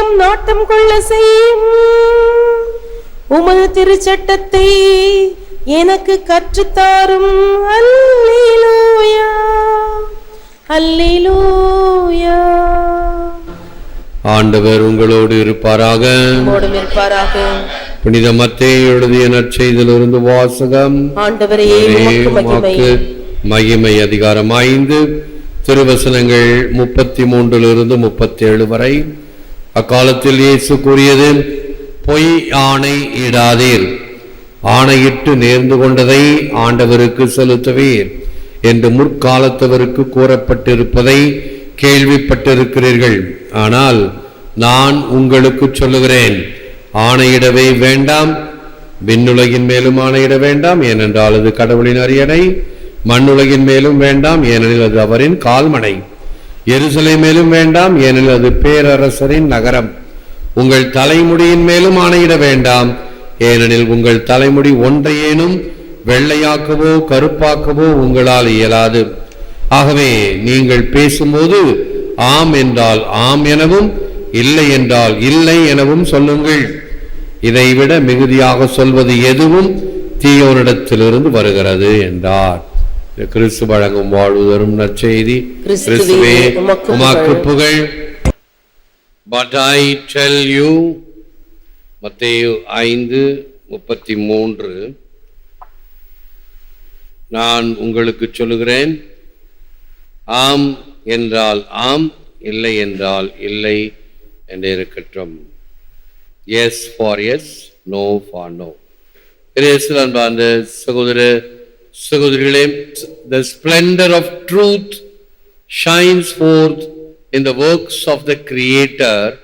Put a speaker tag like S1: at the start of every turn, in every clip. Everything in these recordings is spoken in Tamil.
S1: இதயம் நாட்டம் கொள்ள செய்யும். உமது திருச்சட்டத்தை எனக்கு கற்றுத்தாரும்.
S2: ஆண்டவர் உங்களோடு இருப்பாராக.
S1: இருப்பாராக.
S2: புனித மத்தையை எழுதிய நற்செய்திலிருந்து வாசகம்.
S1: மகிமை
S2: அதிகாரம் ஐந்து. திருவசனங்கள் முப்பத்தி மூன்றிலிருந்து முப்பத்தி ஏழு வரை. அக்காலத்தில் இயேசு கூறியது பொய் ஆணை இடாதீர். ஆணையிட்டு நேர்ந்து கொண்டதை ஆண்டவருக்கு செலுத்துவீர் என்று முற்காலத்தவருக்கு கூறப்பட்டிருப்பதை கேள்விப்பட்டிருக்கிறீர்கள். ஆனால் நான் உங்களுக்கு சொல்லுகிறேன் ஆணையிடவே வேண்டாம் விண்ணுலகின் மேலும் ஆணையிட வேண்டாம் ஏனென்றால் அது கடவுளின் அரியணை. மண்ணுலகின் மேலும் வேண்டாம் ஏனெனில் அது அவரின் கால்மனை எருசலை மேலும் வேண்டாம் ஏனெனில் அது பேரரசரின் நகரம். உங்கள் தலைமுடியின் மேலும் ஆணையிட வேண்டாம் ஏனெனில் உங்கள் தலைமுடி ஒன்றையேனும் வெள்ளையாக்கவோ கருப்பாக்கவோ உங்களால் இயலாது. ஆகவே நீங்கள் பேசும்போது ஆம் என்றால் ஆம் எனவும் இல்லை என்றால் இல்லை எனவும் சொல்லுங்கள். இதைவிட மிகுதியாக சொல்வது எதுவும் தீயோரிடத்திலிருந்து வருகிறது என்றார். கிறிஸ்து வழங்கும் வாழ்வு தரும் நற்செய்தி.
S1: கிறிஸ்துவே, உமக்கு
S2: புகழ். பட் ஐ டெல் யூ மத்தேயு ஐந்து முப்பத்தி மூன்று நான் உங்களுக்கு சொல்லுகிறேன் ஆம் என்றால் ஆம் இல்லை என்றால் இல்லை என்று இருக்கட்டும் yes for yes no for no அன்பார்ந்த சகோதர സഹോദരികളെ the splendour of truth shines forth in the works of the Creator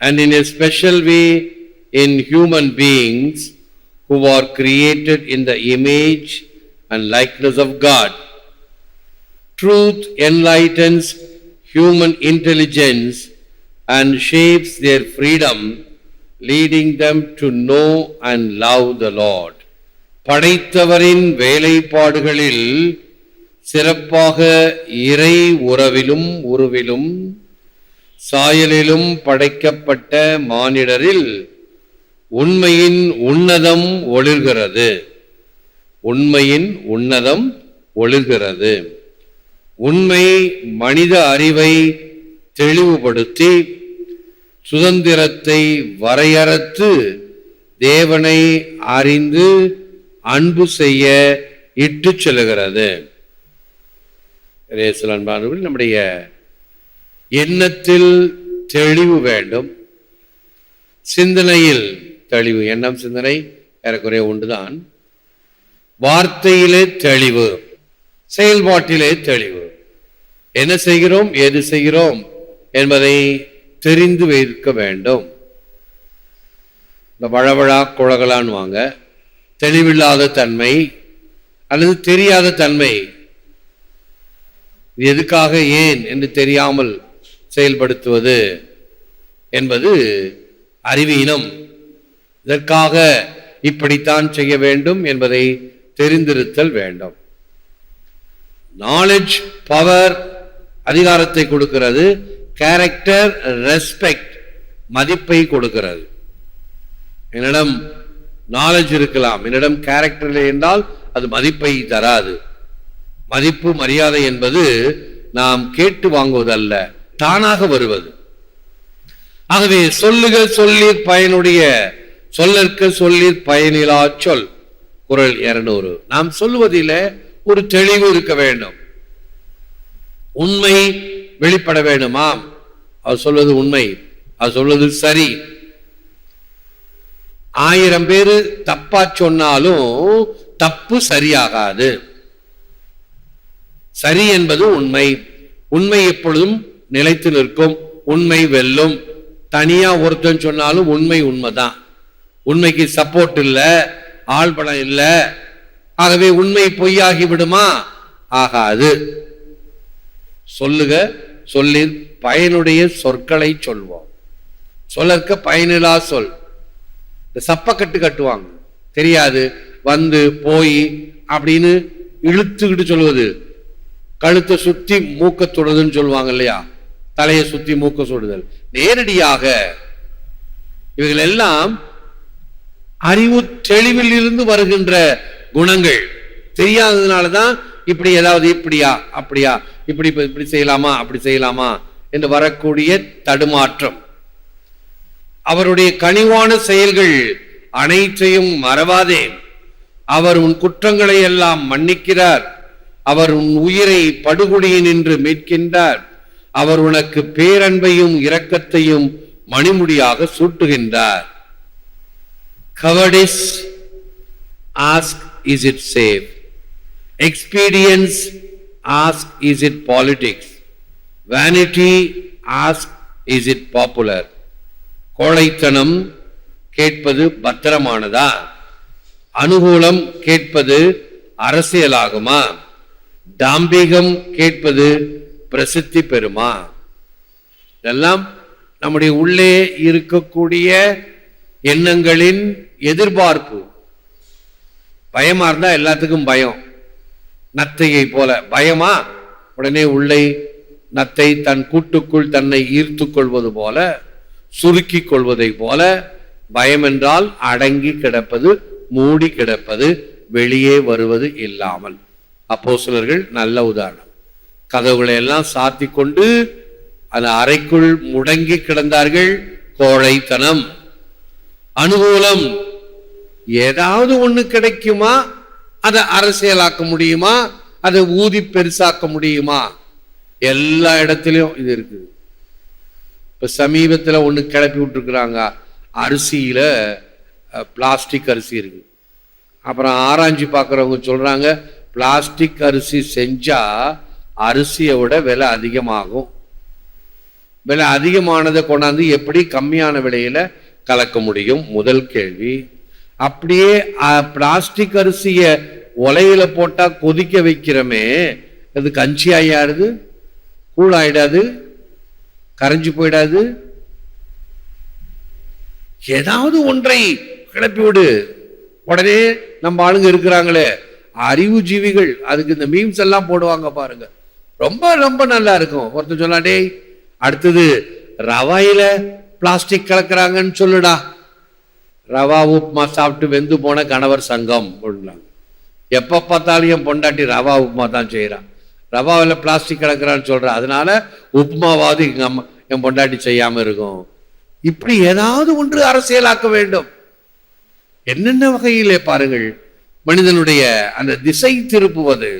S2: and in a special way in human beings who are created in the image and likeness of God. Truth enlightens human intelligence and shapes their freedom, leading them to know and love the Lord. படைத்தவரின் வேலைப்பாடுகளில் சிறப்பாக இறை உறவிலும் உருவிலும் சாயலிலும் படைக்கப்பட்ட மானிடரில் உண்மையின் உன்னதம் ஒளிர்கிறது. உண்மையின் உன்னதம் ஒளிர்கிறது. உண்மை மனித அறிவை தெளிவுபடுத்தி சுதந்திரத்தை வரையறுத்து தேவனை அறிந்து அன்பு செய்ய இட்டு செல்கிறது இயேசு அன்பானவர்கள் நம்முடைய எண்ணத்தில் தெளிவு வேண்டும். சிந்தனையில் தெளிவு எண்ணம் சிந்தனை ஏறக்குறைய ஒன்றுதான். வார்த்தையிலே தெளிவு செயல்பாட்டிலே தெளிவு. என்ன செய்கிறோம் எது செய்கிறோம் என்பதை தெரிந்து வைக்க வேண்டும். இந்த வழவழா குழகலான்னு வாங்க தெளிவில்லாத தன்மை அல்லது தெரியாத தன்மை. இது எதுக்காக ஏன் என்று தெரியாமல் செயல்படுத்துவது என்பது அறிவீனம். இதற்காக இப்படித்தான் செய்ய வேண்டும் என்பதை தெரிந்திருத்தல் வேண்டும். நாலேஜ் பவர் அதிகாரத்தை கொடுக்கிறது. கேரக்டர் ரெஸ்பெக்ட் மதிப்பை கொடுக்கிறது. என்னிடம் நாலேஜ் இருக்கலாம். என்னிடம் கேரக்டர் இல்லை என்றால் அது மதிப்பை தராது. மதிப்பு மரியாதை என்பது நாம் கேட்டு வாங்குவதல்ல தானாக வருவது. ஆகவே சொல்லுக சொல்லீர் பயனுடைய சொல்லற்க சொல்லீர் பயனிலா சொல். குரல் இருநூறு. நாம் சொல்லுவதில் ஒரு தெளிவு இருக்க வேண்டும். உண்மை வெளிப்பட வேண்டுமாம். அவர் சொல்வது உண்மை. அவர் சொல்வது சரி. ஆயிரம் பேர் தப்பா சொன்னாலும் தப்பு சரியாகாது. சரி என்பது உண்மை. உண்மை எப்பொழுதும் நிலைத்து நிற்கும். உண்மை வெல்லும். தனியா ஒருத்தன் சொன்னாலும் உண்மை உண்மைதான். உண்மைக்கு சப்போர்ட் இல்லை ஆள்பலம் இல்லை. ஆகவே உண்மை பொய்யாகி விடுமா? ஆகாது. சொல்லுக சொல்லி பயனுடைய சொற்களை சொல்வோம். சொல்லற்க பயனிலா சொல். இந்த சப்பக்கட்டு கட்டுவாங்க. தெரியாது வந்து போய் அப்படின்னு இழுத்துக்கிட்டு சொல்வது கழுத்தை சுத்தி மூக்க தொடுதுன்னு சொல்லுவாங்க இல்லையா? தலையை சுத்தி மூக்க சுடுதல். நேரடியாக இவைகள் எல்லாம் அறிவு தெளிவில் இருந்து வருகின்ற குணங்கள். தெரியாததுனால தான் இப்படி ஏதாவது இப்படியா அப்படியா இப்படி இப்ப இப்படி செய்யலாமா அப்படி செய்யலாமா என்று வரக்கூடிய தடுமாற்றம். அவருடைய கனிவான செயல்கள் அனைத்தையும் மறவாதே. அவர் உன் குற்றங்களை எல்லாம் மன்னிக்கிறார். அவர் உன் உயிரை படுகொடியில் நின்று மீட்கின்றார். அவர் உனக்கு பேரன்பையும் இரக்கத்தையும் மணிமுடியாக சூட்டுகின்றார். Cowardice ask is it safe experience ask is it politics vanity ask is it popular கோழைத்தனம் கேட்பது பத்திரமானதா? அனுகூலம் கேட்பது அரசியலாகுமா? தாம்பீகம் கேட்பது பிரசித்தி பெறுமா? இதெல்லாம் நம்முடைய உள்ளே இருக்கக்கூடிய எண்ணங்களின் எதிர்பார்ப்பு. பயமா இருந்தா எல்லாத்துக்கும் பயம். நத்தையை போல. பயமா? உடனே உள்ளே நத்தை தன் கூட்டுக்குள் தன்னை ஈர்த்து கொள்வது போல. சுருக்கி கொள்வதை போல பயம் என்றால் அடங்கி கிடப்பது மூடி கிடப்பது வெளியே வருவது இல்லாமல். அப்போ சிலர்கள் நல்ல உதாரணம். கதவுகளை எல்லாம் சாத்தி கொண்டு அந்த அறைக்குள் முடங்கி கிடந்தார்கள். கோழைத்தனம் அனுகூலம் ஏதாவது ஒன்று கிடைக்குமா? அதை அரசியலாக்க முடியுமா? அதை ஊதி பெருசாக்க முடியுமா? எல்லா இடத்துலையும் இது இருக்குது. இப்போ சமீபத்தில் ஒன்று கிளப்பி விட்டுருக்குறாங்க. அரிசியில் பிளாஸ்டிக் அரிசி இருக்குது அப்புறம் ஆராய்ச்சி பார்க்குறவங்க சொல்கிறாங்க பிளாஸ்டிக் அரிசி செஞ்சால் அரிசியை விட விலை அதிகமாகும். விலை அதிகமானதை கொண்டாந்து எப்படி கம்மியான விலையில் கலக்க முடியும்? முதல் கேள்வி. அப்படியே பிளாஸ்டிக் அரிசியை உலையில போட்டால் கொதிக்க வைக்கிறோமே அது கஞ்சி ஆயாடுது? கூழ் ஆயிடாது கரைஞ்சு போயிடாது. ஏதாவது ஒன்றை கிளப்பி விடு. உடனே நம்ம ஆளுங்க இருக்கிறாங்களே. அறிவு ஜீவிகள் அதுக்கு இந்த மீம்ஸ் எல்லாம் போடுவாங்க பாருங்க. ரொம்ப ரொம்ப நல்லா இருக்கும். ஒருத்தர் சொல்லாடே டேய் அடுத்தது ரவாயில பிளாஸ்டிக் கலக்குறாங்கன்னு சொல்லுடா. ரவா உப்புமா சாப்பிட்டு வெந்து போன கணவர் சங்கம் அப்படின்னாங்க எப்ப பார்த்தாலும் என் பொண்டாட்டி ரவா உப்புமா தான் செய்யறான் ரவாவில் பிளாஸ்டிக் கிடக்கிறான்னு சொல்கிறேன் அதனால உப்புமாவாவது எங்கள் அம்மா என் பொண்டாட்டி செய்யாமல் இருக்கும். இப்படி ஏதாவது ஒன்று அரசியலாக்க வேண்டும். என்னென்ன வகையிலே பாருங்கள் மனிதனுடைய அந்த திசை திருப்புவது.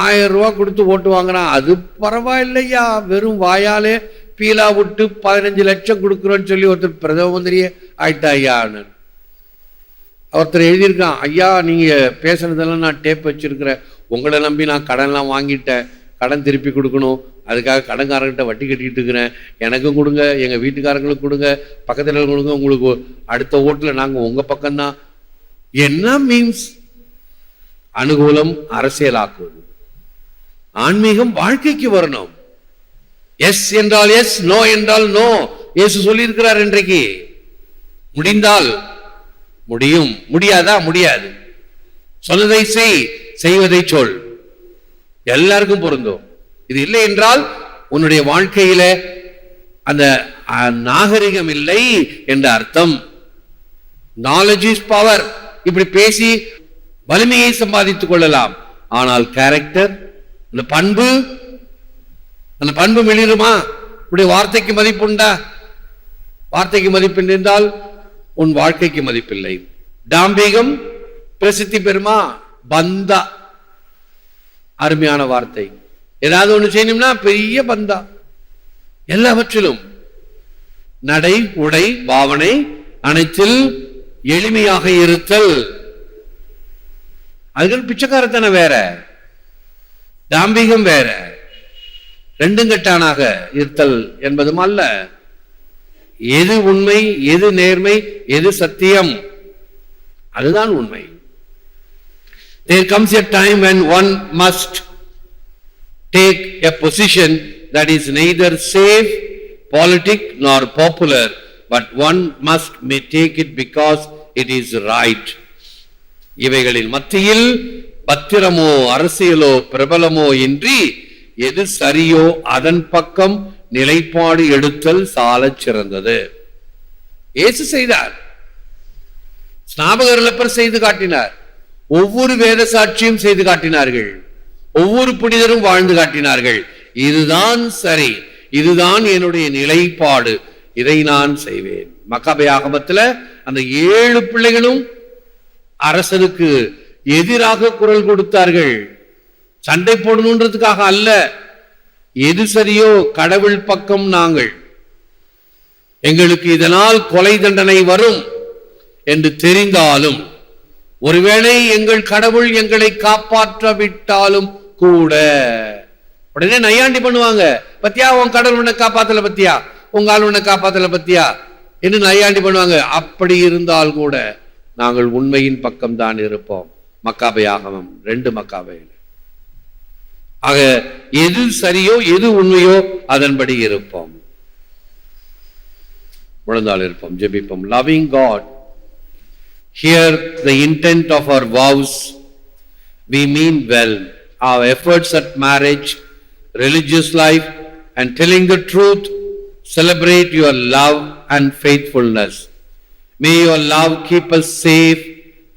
S2: ஆயிரம் ரூபா கொடுத்து ஓட்டு வாங்கினா அது பரவாயில்லையா? வெறும் வாயாலே பீலா விட்டு பதினஞ்சு லட்சம் கொடுக்குறோன்னு சொல்லி ஒருத்தர் பிரதம மந்திரியே ஆயிட்டா ஐயான்னு ஒருத்தர் எழுதியிருக்கான் ஐயா நீங்கள் பேசுனதெல்லாம் நான் டேப் வச்சிருக்கிறேன். உங்களை நம்பி நான் கடன்லாம் வாங்கிட்டேன். கடன் திருப்பி கொடுக்கணும். அதுக்காக கடன்காரங்கிட்ட வட்டி கட்டிக்கிட்டு இருக்கிறேன். எனக்கும் கொடுங்க எங்கள் வீட்டுக்காரங்களுக்கு கொடுங்க. பக்கத்தில் கொடுங்க உங்களுக்கு அடுத்த ஓட்டில் நாங்கள் உங்கள் பக்கம்தான். என்ன மீன்ஸ் அனுகூலம் அரசியலாக்குவது. ஆன்மீகம் வாழ்க்கைக்கு வரணும். எஸ் என்றால் எஸ் நோ என்றால் நோ இயேசு சொல்லியிருக்கிறார் இன்றைக்கு. முடிந்தால் முடியும். முடியாதா? முடியாது. சொன்னதை செய். செய்வதை சொல். எல்லாருக்கும் பொருந்தும். இது இல்லை என்றால் உன்னுடைய வாழ்க்கையில அந்த நாகரிகம் இல்லை என்ற அர்த்தம். நாலேஜ் இஸ் பவர் இப்படி பேசி வலிமையை சம்பாதித்துக் கொள்ளலாம். ஆனால் கேரக்டர் அந்த பண்பு அந்த பண்பு மிளிருமா? உடைய வார்த்தைக்கு மதிப்புண்டா வார்த்தைக்கு மதிப்பு என்றால் உன் வாழ்க்கைக்கு மதிப்பில்லை. டாம்பீகம் பிரசித்தி பெறுமா? பந்தா. அருமையான வார்த்தை. ஏதாவது ஒன்று செய்யணும்னா பெரிய பந்தா. எல்லாவற்றிலும் நடை உடை பாவனை அனைத்தில் எளிமையாக இருத்தல். அதுக்கு பிச்சைக்காரத்தனை வேற. தாம்பிகம் வேற. ரெண்டும் கட்டானாக இருத்தல் என்பதும் அல்ல. எது உண்மை எது நேர்மை எது சத்தியம் அதுதான் உண்மை. There comes a time when one must take a position that is neither safe, politic nor popular, but one must may take it because it is right. இவைகளின் மத்தியில் பத்திரமோ அரசியலோ பிரபலமோ இன்றி எது சரியோ அதன் பக்கம் நிலைப்பாடு எடுத்தல் சால சிறந்தது இயேசு செய்தார் ஸ்நாபகர்லப்பர் செய்து காட்டினார் ஒவ்வொரு வேத சாட்சியும் செய்து காட்டினார்கள். ஒவ்வொரு புனிதரும் வாழ்ந்து காட்டினார்கள். இதுதான் சரி. இதுதான் என்னுடைய நிலைப்பாடு. இதை நான் செய்வேன். மக்காபை ஆகமத்தில் அந்த ஏழு பிள்ளைகளும் அரசனுக்கு எதிராக குரல் கொடுத்தார்கள். சண்டை போடணுன்றதுக்காக அல்ல. எது சரியோ கடவுள் பக்கம் நாங்கள். எங்களுக்கு இதனால் கொலை தண்டனை வரும் என்று தெரிந்தாலும் ஒருவேளை எங்கள் கடவுள் எங்களை காப்பாற்றாவிட்டாலும் கூட. உடனே நையாண்டி பண்ணுவாங்க. பத்தியா உன் கடவுள் உன்னை காப்பாத்தல பத்தியா? உங்க ஆள் உன்னை காப்பாத்தல பத்தியா? என்று நையாண்டி பண்ணுவாங்க. அப்படி இருந்தால் கூட நாங்கள் உண்மையின் பக்கம் தான் இருப்போம். மக்காபை ஆகமம். ரெண்டு மக்காபையில். ஆக எது சரியோ எது உண்மையோ அதன்படி இருப்போம். முழந்தாள் இருப்போம். ஜெபிப்போம். Loving God hear the intent of our vows we mean well our efforts at marriage religious life and telling the truth celebrate your love and faithfulness may your love keep us safe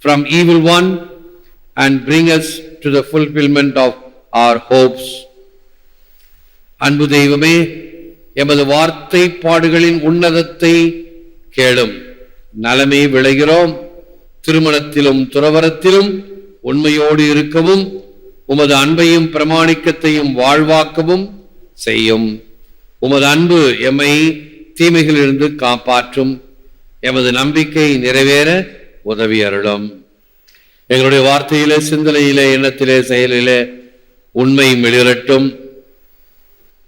S2: from evil one and bring us to the fulfillment of our hopes அன்பு தெய்வமே எமது வார்த்தை பாடுகளின் உன்னதத்தை கேளும் நலமே விளைகிறோம் திருமணத்திலும் துறவரத்திலும் உண்மையோடு இருக்கவும் உமது அன்பையும் பிரமாணிக்கத்தையும் வாழ்வாக்கவும் செய்யும். உமது அன்பு எம்மை தீமைகளிலிருந்து காப்பாற்றும். எமது நம்பிக்கை நிறைவேற உதவி அருளும். எங்களுடைய வார்த்தையிலே சிந்தனையிலே எண்ணத்திலே செயலிலே உண்மை மிளிரட்டும்.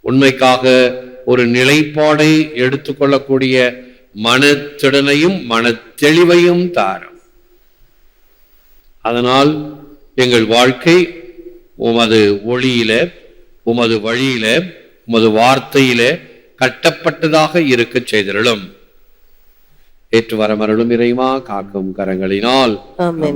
S2: உண்மைக்காக ஒரு நிலைப்பாடை எடுத்துக்கொள்ளக்கூடிய மனத்திடனையும் மனத்தெளிவையும் தாரும். அதனால் எங்கள் வாழ்க்கை உமது ஒளியில உமது வழியில உமது வார்த்தையில கட்டப்பட்டதாக இருக்கச் செய்திருளும். ஏற்று வரமருளும் இறைமா காக்கும் கரங்களினால்.
S1: ஆமென்.